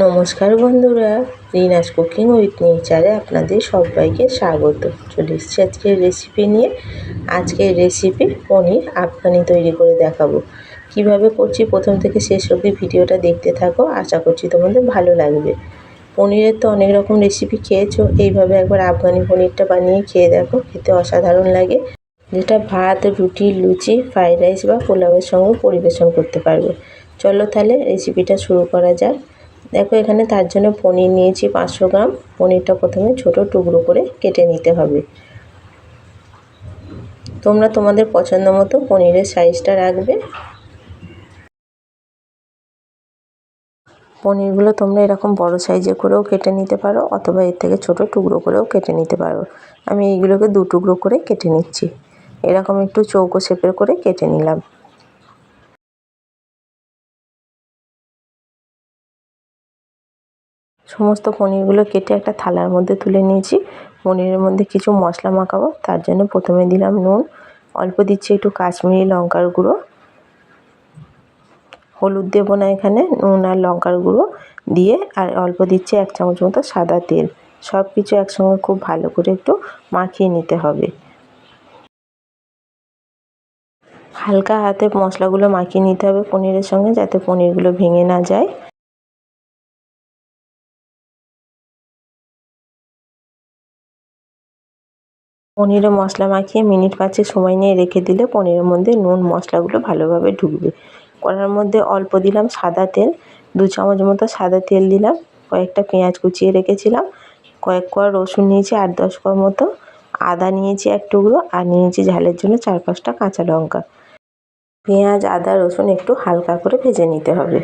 নমস্কার বন্ধুরা, Rina's cooking with নেচারে আপনাদের সবাইকে স্বাগত। চলে এসেছি আজকের রেসিপি নিয়ে। আজকের রেসিপি পনির আফগানি তৈরি করে দেখাবো। কীভাবে করছি প্রথম থেকে শেষ অবধি ভিডিওটা দেখতে থাকো, আশা করছি তোমাদের ভালো লাগবে। পনিরের তো অনেক রকম রেসিপি খেয়েছো, এইভাবে একবার আফগানি পনিরটা বানিয়ে খেয়ে দেখো, খেতে অসাধারণ লাগে। যেটা ভাত, রুটি, লুচি ফ্রাইড রাইস বা পোলাওয়ের সঙ্গে পরিবেশন করতে পারবে। চলো তাহলে রেসিপিটা শুরু করা যাক। দেখো এখানে তার জন্য পনির নিয়েছি পাঁচশো গ্রাম। পনিরটা প্রথমে ছোট টুকরো করে কেটে নিতে হবে। তোমরা তোমাদের পছন্দ মতো পনিরের সাইজটা রাখবে। পনিরগুলো তোমরা এরকম বড় সাইজে করেও কেটে নিতে পারো, অথবা এর থেকে ছোট টুকরো করেও কেটে নিতে পারো। আমি এইগুলোকে দু টুকরো করে কেটে নিচ্ছি। এরকম একটু চৌকো শেপের করে কেটে নিলাম। সমস্ত পনিরগুলো কেটে একটা থালার মধ্যে তুলে নিয়েছি। পনিরের মধ্যে কিছু মশলা মাখাবো, তার জন্য প্রথমে দিলাম নুন। অল্প দিচ্ছি একটু কাশ্মীরি লঙ্কার গুঁড়ো। হলুদ দেবো না এখানে, নুন আর লঙ্কার গুঁড়ো দিয়ে, আর অল্প দিচ্ছি এক চামচ মতো সাদা তেল। সব কিছু একসঙ্গে খুব ভালো করে একটু মাখিয়ে নিতে হবে। হালকা হাতে মশলাগুলো মাখিয়ে নিতে হবে পনিরের সঙ্গে, যাতে পনিরগুলো ভেঙে না যায়। পনিরে মশলা মাখিয়ে মিনিট পাঁচেক সময় নিয়ে রেখে দিলে পনিরের মধ্যে নুন, মশলাগুলো ভালোভাবে ঢুকবে। কড়ার মধ্যে অল্প দিলাম সাদা তেল, দু চামচ মতো সাদা তেল দিলাম, কয়েকটা পেঁয়াজ কুচিয়ে রেখেছিলাম, কয়েক কোয়া রসুন নিয়েছি আট, দশ কোয়া মতো, আদা নিয়েছি এক টুকরো, আর নিয়েছি ঝালের জন্য চার, পাঁচটা কাঁচা লঙ্কা। পেঁয়াজ, আদা, রসুন একটু হালকা করে ভেজে নিতে হবে।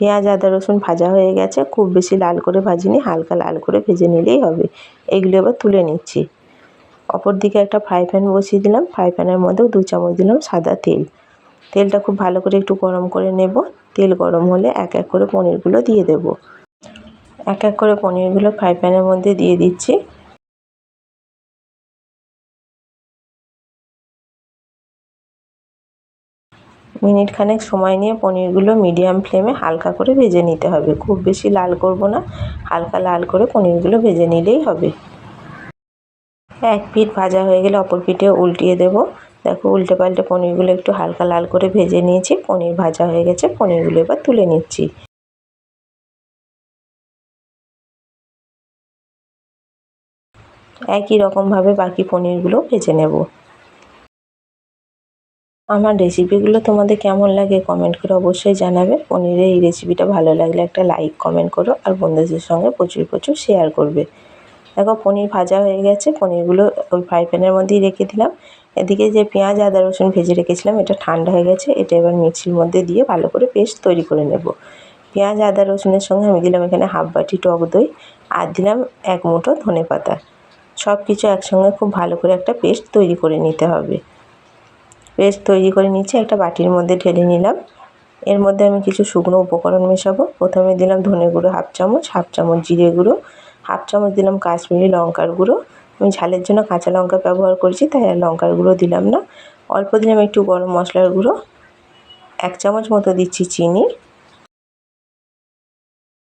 পেঁয়াজ, আদা, রসুন ভাজা হয়ে গেছে। খুব বেশি লাল করে ভাজিনি, হালকা লাল করে ভেজে নিলেই হবে। এগুলো এবার তুলে নিচ্ছি। অপর দিকে একটা ফ্রাই প্যান বসিয়ে দিলাম। ফ্রাই প্যানের মধ্যেও দু চামচ দিলাম সাদা তেল। তেলটা খুব ভালো করে একটু গরম করে নেব। তেল গরম হলে এক এক করে পনিরগুলো দিয়ে দেব। এক এক করে পনিরগুলো ফ্রাই প্যানের মধ্যে দিয়ে দিচ্ছি। মিনিট খানেক সময় নিয়ে পনিরগুলো মিডিয়াম ফ্লেমে হালকা করে ভেজে নিতে হবে। খুব বেশি লাল করব না, হালকা লাল করে পনিরগুলো ভেজে নিলেই হবে। এক পিঠ ভাজা হয়ে গেলে অপর পিঠে উল্টিয়ে দেব। দেখো উল্টে পাল্টে পনিরগুলো একটু হালকা লাল করে ভেজে নিয়েছি, পনির ভাজা হয়ে গেছে, পনিরগুলো এবার তুলে নিচ্ছি। একই রকমভাবে বাকি পনিরগুলো ভেজে নেব। আমার রেসিপিগুলো তোমাদের কেমন লাগে কমেন্ট করে অবশ্যই জানাবে। পনিরের এই রেসিপিটা ভালো লাগলে একটা লাইক কমেন্ট করো আর বন্ধুদের সঙ্গে প্রচুর প্রচুর শেয়ার করবে। দেখো পনির ভাজা হয়ে গেছে, পনিরগুলো ওই ফ্রাই প্যানের মধ্যেই রেখে দিলাম। এদিকে যে পেঁয়াজ, আদা, রসুন ভেজে রেখেছিলাম, এটা ঠান্ডা হয়ে গেছে, এটা এবার মিক্সির মধ্যে দিয়ে ভালো করে পেস্ট তৈরি করে নেব। পেঁয়াজ, আদা, রসুনের সঙ্গে আমি দিলাম এখানে হাফ বাটি টক দই আর দিলাম এক মুঠো ধনে পাতা সব কিছু একসঙ্গে খুব ভালো করে একটা পেস্ট তৈরি করে নিতে হবে। পেস্ট তৈরি করে নিচ্ছি, একটা বাটির মধ্যে ঢেলে নিলাম। এর মধ্যে আমি কিছু শুকনো উপকরণ মেশাবো। প্রথমে দিলাম ধনে গুঁড়ো হাফ চামচ হাফ চামচ জিরে গুঁড়ো, হাফ চামচ দিলাম কাশ্মীরি লঙ্কার গুঁড়ো। আমি ঝালের জন্য কাঁচা লঙ্কা ব্যবহার করেছি, তাই আর লঙ্কার গুঁড়ো দিলাম না। অল্প দিলাম একটু গরম মশলার গুঁড়ো, এক চামচ মতো দিচ্ছি চিনি।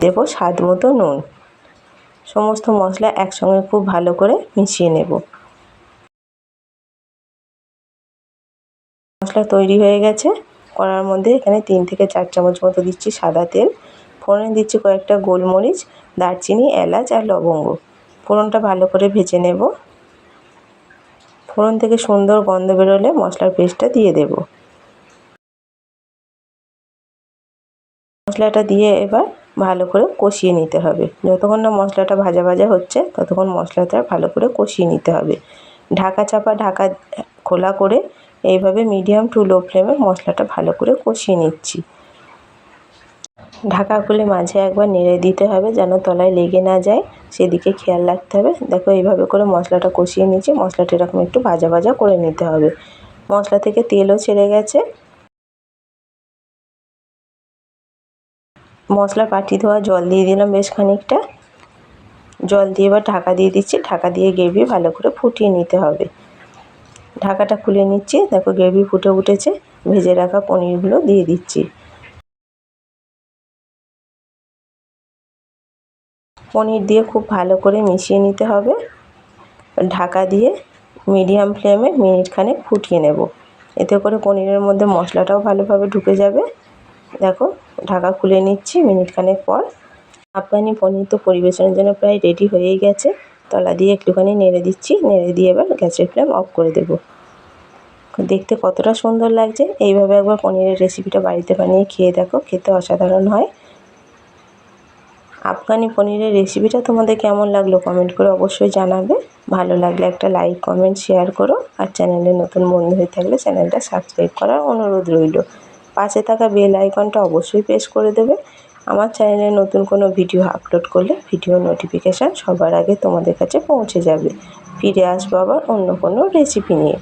দেব স্বাদ মতো নুন। সমস্ত মশলা একসঙ্গে খুব ভালো করে মিশিয়ে নেব। মশলা তৈরি হয়ে গেছে। কড়ার মধ্যে এখানে তিন থেকে চার চামচ মতো দিচ্ছি সাদা তেল। ফোড়নে দিচ্ছি কয়েকটা গোলমরিচ, দারচিনি, এলাচ আর লবঙ্গ। ফোড়নটা ভালো করে ভেজে নেব। ফোড়ন থেকে সুন্দর গন্ধ বেরোলে মশলার পেস্টটা দিয়ে দেব। মশলাটা দিয়ে এবার ভালো করে কষিয়ে নিতে হবে। যতক্ষণ না মশলাটা ভাজা ভাজা হচ্ছে, ততক্ষণ মশলাটা ভালো করে কষিয়ে নিতে হবে। ঢাকা চাপা ঢাকা খোলা করে এইভাবে মিডিয়াম টু লো ফ্লেমে মশলাটা ভালো করে কষিয়ে নিচ্ছি। ঢাকা খুলে মাঝে একবার নেড়ে দিতে হবে যেন তলায় লেগে না যায়, সেদিকে খেয়াল রাখতে হবে। দেখো এইভাবে করে মশলাটা কষিয়ে নিচ্ছি মশলাটা এরকম একটু ভাজা ভাজা করে নিতে হবে। মশলা থেকে তেলও ছেড়ে গেছে। মশলা পাটি ধোয়া জল দিয়ে দিলাম বেশ খানিকটা। জল দিয়ে এবার ঢাকা দিয়ে দিচ্ছি, ঢাকা দিয়ে গ্রেভি ভালো করে ফুটিয়ে নিতে হবে। ঢাকাটা খুলে নিচ্ছি। দেখো গ্রেভি ফুটে উঠেছে। ভেজে রাখা পনিরগুলো দিয়ে দিচ্ছি। পনির দিয়ে খুব ভালো করে মিশিয়ে নিতে হবে। ঢাকা দিয়ে মিডিয়াম ফ্লেমে মিনিটখানেক ফুটিয়ে নেব। এতে করে পনিরের মধ্যে মশলাটাও ভালোভাবে ঢুকে যাবে। দেখো, ঢাকা খুলে নিচ্ছি মিনিটখানেক পর। আপনি পনির তো পরিবেশনের জন্য প্রায় রেডি হয়েই গেছে। তলা দিয়ে একটুখানি নেড়ে দিচ্ছি, নেড়ে দিয়ে এবার গ্যাসের ফ্লেম অফ করে দেবো। দেখতে কতটা সুন্দর লাগছে। এইভাবে একবার পনিরের রেসিপিটা বাড়িতে বানিয়ে খেয়ে দেখো, খেতে অসাধারণ হয়। আফগানি পনিরের রেসিপিটা তোমাদের কেমন লাগল কমেন্ট করে অবশ্যই জানাবে। ভালো লাগলে একটা লাইক, কমেন্ট, শেয়ার করো। আর চ্যানেলে নতুন বন্ধু হয়ে থাকলে চ্যানেলটা সাবস্ক্রাইব করার অনুরোধ রইল। পাশে থাকা বেল আইকনটা অবশ্যই প্রেস করে দেবে। আমার চ্যানেলে নতুন কোনো ভিডিও আপলোড করলে ভিডিও নোটিফিকেশান সবার আগে তোমাদের কাছে পৌঁছে যাবে। ফিরে আসব আবার অন্য কোনো রেসিপি নিয়ে।